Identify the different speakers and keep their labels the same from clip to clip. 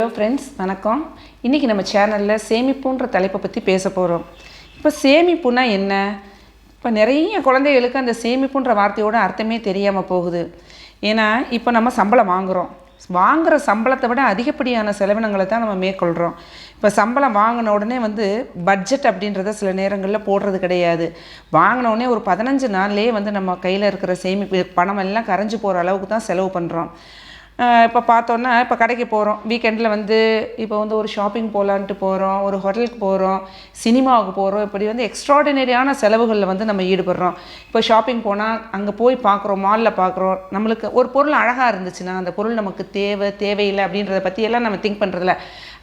Speaker 1: Hello friends வணக்கம். இன்றைக்கி நம்ம சேனலில் சேமிப்புன்ற தலைப்பை பற்றி பேச போகிறோம் இப்போ சேமிப்புனா என்ன? இப்போ நிறைய குழந்தைகளுக்கு அந்த சேமிப்புன்ற வார்த்தையோட அர்த்தமே தெரியாமல் போகுது. ஏன்னா இப்போ நம்ம சம்பளம் வாங்குகிறோம் வாங்குகிற சம்பளத்தை விட அதிகப்படியான செலவினங்களை தான் நம்ம மேற்கொள்கிறோம் இப்போ சம்பளம் வாங்கின உடனே வந்து பட்ஜெட் அப்படின்றத சில நேரங்களில் போடுறது கிடையாது. வாங்கின உடனே ஒரு பதினஞ்சு நாள்லேயே வந்து நம்ம கையில் இருக்கிற சேமிப்பு பணம் எல்லாம் கரைஞ்சி போகிற அளவுக்கு தான் செலவு பண்ணுறோம் இப்போ பார்த்தோன்னா இப்போ கடைக்கு போகிறோம் வீக்கெண்டில் வந்து இப்போ வந்து ஒரு ஷாப்பிங் போகலான்ட்டு போகிறோம் ஒரு ஹோட்டலுக்கு போகிறோம் சினிமாவுக்கு போகிறோம் இப்படி வந்து எக்ஸ்ட்ராடினரியான செலவுகளில் வந்து நம்ம ஈடுபடுறோம். இப்போ ஷாப்பிங் போனால் அங்கே போய் பார்க்குறோம் மாலில் பார்க்குறோம். நம்மளுக்கு ஒரு பொருள் அழகாக இருந்துச்சுன்னா அந்த பொருள் நமக்கு தேவை தேவையில்லை அப்படின்றத பற்றியெல்லாம் நம்ம திங்க் பண்ணுறதில்ல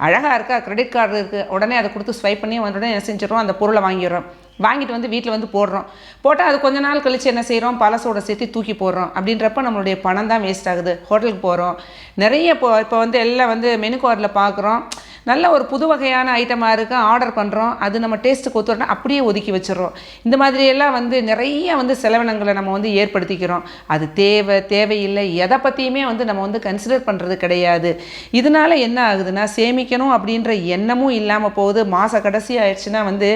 Speaker 1: அழகாக இருக்கா? கிரெடிட் கார்டு இருக்குது உடனே அதை கொடுத்து ஸ்வைப் பண்ணி உடனே என்ன செஞ்சிடறோம்? அந்த பொருளை வாங்கிடுறோம். வாங்கிட்டு வந்து வீட்டில் வந்து போடுறோம். போட்டால் அது கொஞ்ச நாள் கழித்து என்ன செய்கிறோம் பழசோட சேர்த்து தூக்கி போடுறோம். அப்படின்றப்ப நம்மளுடைய பணம் தான் வேஸ்ட் ஆகுது. ஹோட்டலுக்கு போகிறோம் நிறைய இப்போ இப்போ வந்து எல்லாம் வந்து மெனு கார்டில் பார்க்குறோம் நல்ல ஒரு புது வகையான ஐட்டமாக இருக்குது ஆர்டர் பண்ணுறோம் அது நம்ம டேஸ்ட்டுக்கு ஒத்துறோம்னா அப்படியே ஒதுக்கி வச்சிடறோம். இந்த மாதிரியெல்லாம் வந்து நிறைய வந்து செலவினங்களை நம்ம வந்து ஏற்படுத்திக்கிறோம். அது தேவை தேவையில்லை. எதை பற்றியுமே வந்து நம்ம வந்து கன்சிடர் பண்ணுறது கிடையாது. இதனால என்ன ஆகுதுன்னா சேமிக்கணும் அப்படின்ற எண்ணமும் இல்லாமல் போகுது. மாத கடைசி ஆயிடுச்சுன்னா வந்து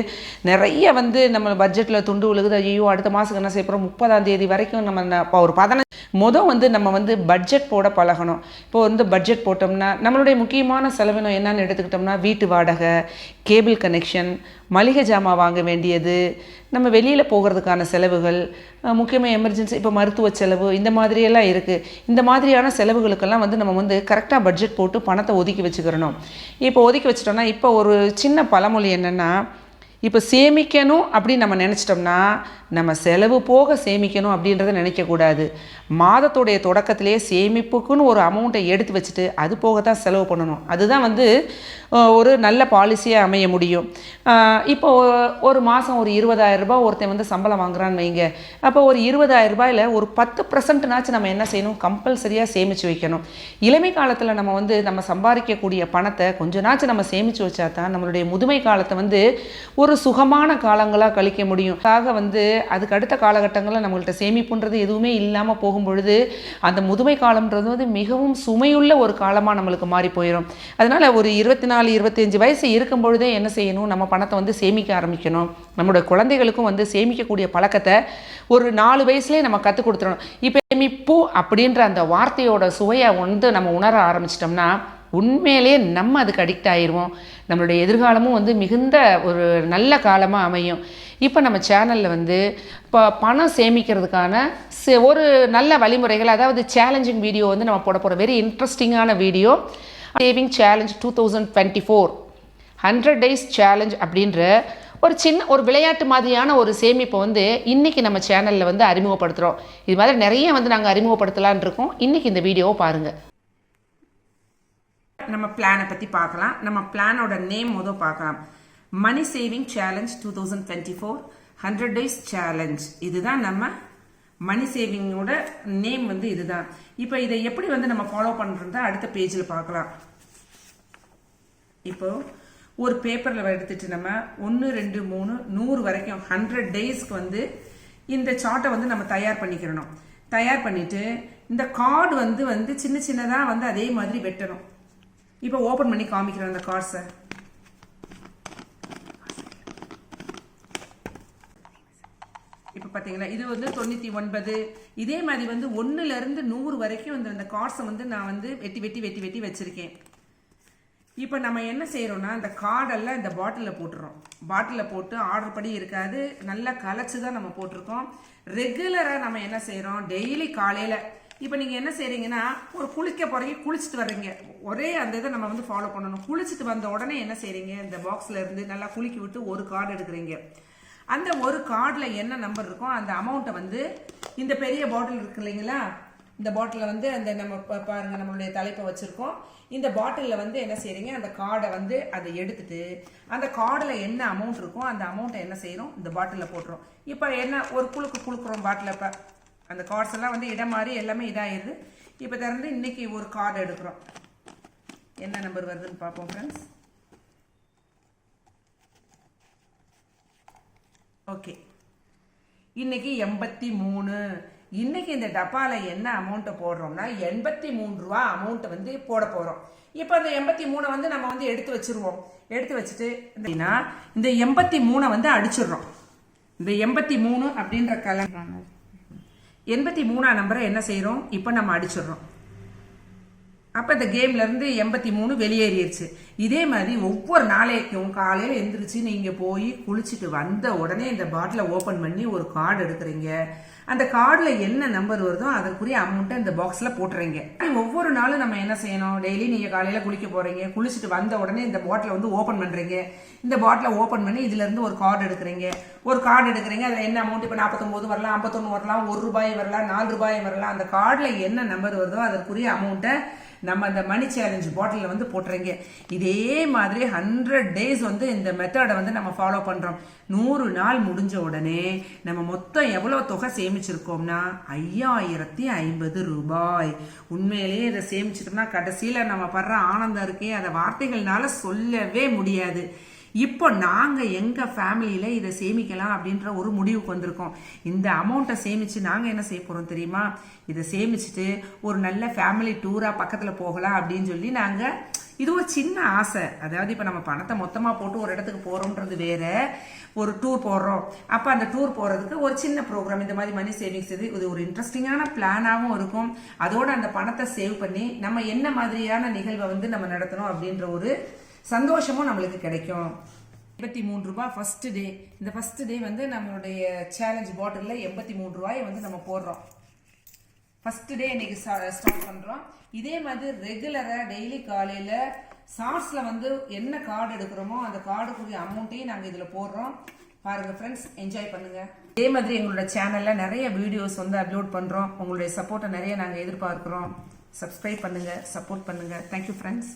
Speaker 1: நிறைய வந்து நம்ம பட்ஜெட்டில் துண்டு விழுகுது. ஐயோ அடுத்த மாதத்துக்கு என்ன செய்ய போகிறோம் முப்பதாம் தேதி வரைக்கும் நம்ம ஒரு பதினஞ்சு மொதல் வந்து நம்ம வந்து பட்ஜெட் போட பழகணும். இப்போ வந்து பட்ஜெட் போட்டோம்னா நம்மளுடைய முக்கியமான செலவினம் என்னன்னு எடுத்துக்கிட்டோம்னா வீட்டு வாடகை கேபிள் கனெக்ஷன் மளிகை ஜாமான் வாங்க வேண்டியது நம்ம வெளியில் போகிறதுக்கான செலவுகள் முக்கியமாக எமர்ஜென்சி இப்போ மருத்துவ செலவு இந்த மாதிரியெல்லாம் இருக்குது இந்த மாதிரியான செலவுகளுக்கெல்லாம் வந்து நம்ம வந்து கரெக்டாக பட்ஜெட் போட்டு பணத்தை ஒதுக்கி வச்சுக்கிறணும். இப்போ ஒதுக்கி வச்சிட்டோம்னா இப்போ ஒரு சின்ன பழமொழி என்னென்னா இப்போ சேமிக்கணும் அப்படின்னு நம்ம நினச்சிட்டோம்னா நம்ம செலவு போக சேமிக்கணும் அப்படின்றத நினைக்கக்கூடாது மாதத்துடைய தொடக்கத்திலேயே சேமிப்புக்குன்னு ஒரு அமௌண்ட்டை எடுத்து வச்சுட்டு அது போக தான் செலவு பண்ணணும். அதுதான் வந்து ஒரு நல்ல பாலிசியாக அமைய முடியும். இப்போ ஒரு மாதம் ஒரு இருபதாயிரரூபா ஒருத்தன் வந்து சம்பளம் வாங்குறான்னு வைங்க. அப்போ ஒரு இருபதாயிரரூபாயில் ஒரு பத்து பர்சன்ட்னாச்சும் நம்ம என்ன செய்யணும்? கம்பல்சரியாக சேமித்து வைக்கணும். இளமை காலத்தில் நம்ம வந்து நம்ம சம்பாதிக்கக்கூடிய பணத்தை கொஞ்ச நாச்சும் நம்ம சேமித்து வச்சா தான் நம்மளுடைய முதுமை காலத்தை வந்து ஒரு சுகமான காலங்களாக கழிக்க முடியும். ஆக வந்து அதுக்கு அடுத்த காலகட்டங்களில் நம்மள்கிட்ட சேமிப்புன்றது எதுவுமே இல்லாமல் போகும் பொழுது அந்த முதுமை காலம்ன்றது வந்து மிகவும் சுமையுள்ள ஒரு காலமாக நம்மளுக்கு மாறி போயிடும் அதனால் ஒரு இருபத்தி நாலு இருபத்தஞ்சு வயசு இருக்கும் பொழுதே என்ன செய்யணும்? நம்ம பணத்தை வந்து சேமிக்க ஆரம்பிக்கணும். நம்மளோட குழந்தைகளுக்கும் வந்து சேமிக்கக்கூடிய பழக்கத்தை ஒரு நாலு வயசுலேயே நம்ம கற்றுக் கொடுத்துடணும். இப்போ சேமிப்பு அப்படின்ற அந்த வார்த்தையோட சுவையை வந்து நம்ம உணர ஆரம்பிச்சிட்டோம்னா உண்மையிலேயே நம்ம அதுக்கு அடிக்ட் ஆயிடுவோம் நம்மளுடைய எதிர்காலமும் வந்து மிகுந்த ஒரு நல்ல காலமாக அமையும். இப்போ நம்ம சேனலில் வந்து இப்போ பணம் சேமிக்கிறதுக்கான ஒரு நல்ல வழிமுறைகள் அதாவது சேலஞ்சிங் வீடியோ வந்து நம்ம போட போகிறோம் வெரி இன்ட்ரெஸ்டிங்கான video saving challenge two thousand twenty four hundred days challenge அப்படின்ற ஒரு சின்ன ஒரு விளையாட்டு மாதிரியான ஒரு சேமிப்பை வந்து இன்றைக்கி நம்ம சேனலில் வந்து அறிமுகப்படுத்துகிறோம் இது மாதிரி நிறைய வந்து நாங்கள் அறிமுகப்படுத்தலான் இருக்கோம். இன்றைக்கி இந்த வீடியோவை பாருங்கள் நம்ம பிளானை பற்றி பார்க்கலாம். நம்ம பிளானோட நேம் மொதல் பார்க்கலாம். Money saving challenge two thousand twenty four hundred days challenge இதுதான் நம்ம மணி சேவிங்கோட நேம் வந்து இதுதான். இப்போ இதை எப்படி வந்து நம்ம ஃபாலோ பண்ணுறதா அடுத்த பேஜில் பார்க்கலாம். இப்போ ஒரு பேப்பரில் எடுத்துட்டு நம்ம ஒன்று ரெண்டு மூணு நூறு வரைக்கும் ஹண்ட்ரட் டேஸ்க்கு வந்து இந்த சார்ட்டை வந்து நம்ம தயார் பண்ணிக்கிறணும். தயார் பண்ணிட்டு இந்த கார்டு வந்து வந்து சின்ன சின்னதாக வந்து அதே மாதிரி வெட்டணும். இப்போ ஓப்பன் பண்ணி காமிக்கிறேன் அந்த கார்ஸை இப்போ பார்த்தீங்களா இது வந்து தொண்ணூற்றி ஒன்பது இதே மாதிரி வந்து ஒன்றுலேருந்து நூறு வரைக்கும் இந்த அந்த கார்ட்ஸை வந்து நான் வந்து வெட்டி வெட்டி வெட்டி வெட்டி வச்சுருக்கேன். இப்போ நம்ம என்ன செய்கிறோம்னா இந்த கார்டெல்லாம் இந்த பாட்டிலில் போட்டுறோம். பாட்டிலில் போட்டு ஆர்டர் படி இருக்காது. நல்லா கலைச்சி தான் நம்ம போட்டிருக்கோம். ரெகுலராக நம்ம என்ன செய்கிறோம் டெய்லி காலையில் இப்போ நீங்கள் என்ன செய்கிறீங்கன்னா ஒரு குளிக்க போகிறீங்க குளிச்சுட்டு வர்றீங்க. ஒரே அந்த இதை நம்ம வந்து ஃபாலோ பண்ணணும். குளிச்சுட்டு வந்த உடனே என்ன செய்கிறீங்க இந்த பாக்ஸில் இருந்து நல்லா குலுக்கி விட்டு ஒரு கார்டு எடுக்கிறீங்க. அந்த ஒரு கார்டில் என்ன நம்பர் இருக்கோ அந்த அமௌண்ட்டை வந்து இந்த பெரிய பாட்டில் இருக்கு இல்லைங்களா? இந்த பாட்டிலில் வந்து அந்த நம்ம பாருங்க நம்மளுடைய தலைப்பை வச்சுருக்கோம். இந்த பாட்டிலில் வந்து என்ன செய்கிறீங்க அந்த கார்டை வந்து அதை எடுத்துட்டு அந்த கார்டில் என்ன அமௌண்ட் இருக்கோ அந்த அமௌண்ட்டை என்ன செய்கிறோம் இந்த பாட்டிலில் போட்டுரும் இப்போ என்ன ஒரு குழுக்கு குழுக்குறோம் பாட்டில் இப்போ. அந்த கார்ட்ஸ் எல்லாம் வந்து இடம் மாறி எல்லாமே இதாகிடுது இப்போ திறந்து இன்னைக்கு ஒரு கார்டு எடுக்கிறோம். என்ன நம்பர் வருதுன்னு பார்ப்போம் ஃப்ரெண்ட்ஸ் ஓகே இன்னைக்கு எண்பத்தி மூணு. இன்னைக்கு இந்த டப்பாவில் என்ன அமௌண்ட்டை போடுறோம்னா எண்பத்தி மூணு ரூபா அமௌண்ட்டை வந்து போட போகிறோம் இப்போ அந்த எண்பத்தி மூணை வந்து நம்ம வந்து எடுத்து வச்சிருவோம். எடுத்து வச்சுட்டு அப்படின்னா இந்த எண்பத்தி மூணை வந்து அடிச்சிடுறோம். இந்த எண்பத்தி மூணு அப்படின்ற கலர் எண்பத்தி மூணாம் நம்பரை என்ன செய்கிறோம் இப்போ நம்ம அடிச்சிடுறோம். அப்போ இந்த கேம்லேருந்து எண்பத்தி மூணு வெளியேறிடுச்சு இதே மாதிரி ஒவ்வொரு நாளைக்கும் காலையில் எழுந்திரிச்சு நீங்கள் போய் குளிச்சுட்டு வந்த உடனே இந்த பாட்டிலை ஓப்பன் பண்ணி ஒரு கார்டு எடுக்கிறீங்க. அந்த கார்டில் என்ன நம்பர் வருதோ அதற்குரிய அமௌண்ட்டை இந்த பாக்ஸில் போட்டுறீங்க. ஒவ்வொரு நாளும் நம்ம என்ன செய்யணும்? டெய்லி நீங்கள் காலையில் குளிக்க போகிறீங்க குளிச்சுட்டு வந்த உடனே இந்த பாட்டிலை வந்து ஓப்பன் பண்ணுறீங்க இந்த பாட்டிலை ஓப்பன் பண்ணி இதுலேருந்து ஒரு கார்டு எடுக்கிறீங்க. ஒரு கார்டு எடுக்கிறீங்க அதில் என்ன அமௌண்ட் இப்போ நாற்பத்தொம்போது வரலாம் ஐம்பத்தொன்று வரலாம் ஒரு ரூபாய் வரலாம் நாலு ரூபாய் வரலாம். அந்த கார்டில் என்ன நம்பர் வருதோ அதற்குரிய அமௌண்ட்டை நம்ம அந்த மணி சேலஞ்ச் பாட்டிலில் வந்து போட்டுறீங்க இதே மாதிரி ஹண்ட்ரட் டேஸ் வந்து இந்த மெத்தடை வந்து நம்ம ஃபாலோ பண்ணுறோம் நூறு நாள் முடிஞ்ச உடனே நம்ம மொத்தம் எவ்வளோ தொகை சேமிச்சிருக்கோம்னா? ஐயாயிரத்தி ஐம்பது ரூபாய். உண்மையிலேயே இதை சேமிச்சிட்டோம்னா கடைசியில் நம்ம படுற ஆனந்தம் இருக்கே அதை வார்த்தைகள்னால சொல்லவே முடியாது. இப்போ நாங்கள் எங்கள் ஃபேமிலியில் இதை சேமிக்கலாம் அப்படின்ற ஒரு முடிவுக்கு வந்திருக்கோம். இந்த அமௌண்ட்டை சேமித்து நாங்கள் என்ன செய்ய போகிறோம் தெரியுமா? இதை சேமிச்சுட்டு ஒரு நல்ல ஃபேமிலி டூராக பக்கத்தில் போகலாம் அப்படின்னு சொல்லி நாங்கள் இது ஒரு சின்ன ஆசை. அதாவது இப்போ நம்ம பணத்தை மொத்தமாக போட்டு ஒரு இடத்துக்கு போகிறோன்றது வேற. ஒரு டூர் போடுறோம். அப்போ அந்த டூர் போகிறதுக்கு ஒரு சின்ன ப்ரோக்ராம் இந்த மாதிரி மணி சேவிங்ஸ் இது இது ஒரு இன்ட்ரெஸ்டிங்கான பிளானாகவும் இருக்கும். அதோட அந்த பணத்தை சேவ் பண்ணி நம்ம என்ன மாதிரியான நிகழ்வை வந்து நம்ம நடத்தணும் அப்படின்ற ஒரு சந்தோஷமும் நம்மளுக்கு கிடைக்கும். எண்பத்தி மூணு ரூபாய் ஃபர்ஸ்ட் டே இந்த ஃபர்ஸ்ட் டே வந்து நம்மளுடைய சேலஞ்ச் பாட்டிலில் எண்பத்தி மூணு ரூபாயை வந்து நம்ம போடுறோம். ஃபர்ஸ்ட் டே இன்னைக்கு ஸ்டார்ட் பண்ணுறோம் இதே மாதிரி ரெகுலராக டெய்லி காலையில் ஷார்ட்ஸில் வந்து என்ன கார்டு எடுக்கிறோமோ அந்த கார்டுக்குரிய அமௌண்ட்டையும் நாங்கள் இதில் போடுறோம். பாருங்க ஃப்ரெண்ட்ஸ் என்ஜாய் பண்ணுங்கள் இதே மாதிரி எங்களோட சேனலில் நிறைய வீடியோஸ் வந்து அப்லோட் பண்ணுறோம் உங்களுடைய சப்போர்ட்டை நிறைய நாங்கள் எதிர்பார்க்குறோம். சப்ஸ்கிரைப் பண்ணுங்கள் சப்போர்ட் பண்ணுங்கள் தேங்க்யூ ஃப்ரெண்ட்ஸ்